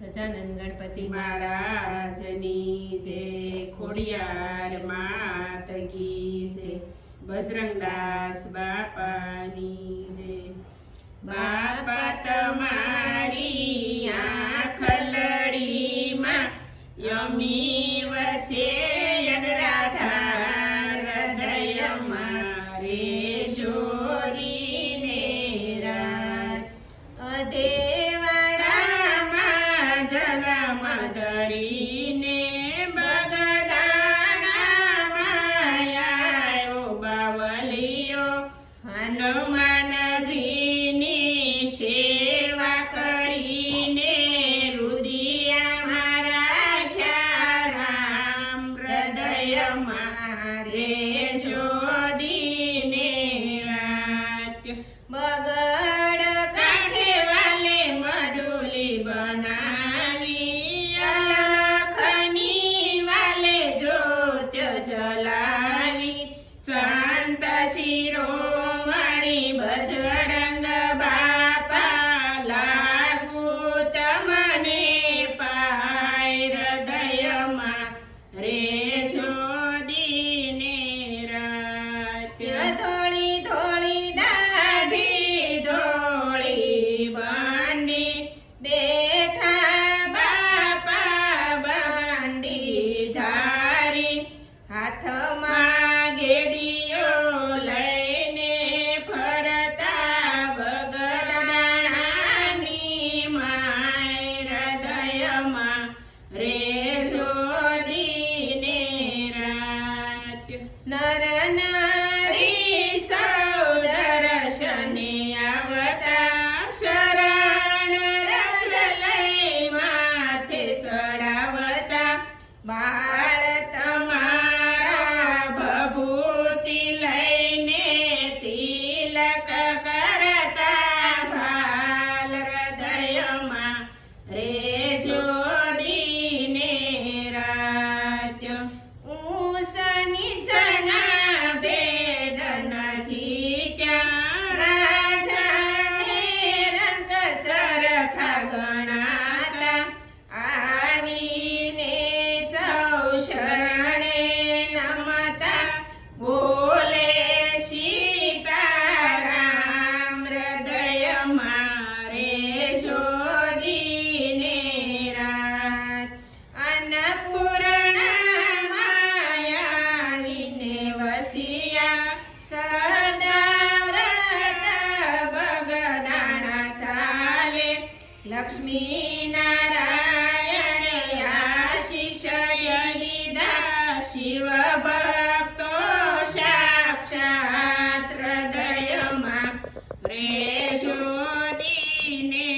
ગજાનંદ ગણપતિ મહારાજની જે ખોડિયાર માત કી જે બજરંગદાસ બાપાની જે. બાપા તમારી આ ખલડીમાં યમી વસે રાધા મારે શોધીને રાત. હનુમાનજીની સેવા કરીને રુદિયા મારા ખ્યા રામ હૃદય મારે શોધીને રાત ધોળી ધોળી દાઢી ધોળી બાંડી બેઠા બાપા બાંડી ધારી. હાથમાં ગેડીઓ લઈને ફરતા બગડાણાની માય હૃદયમાં રે શોધીને રાત. નર લક્ષ્મી નારાયણ આશીષ લીધા શિવ ભક્તો સાક્ષાત હૃદયમાં પ્રેષો દિને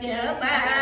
明白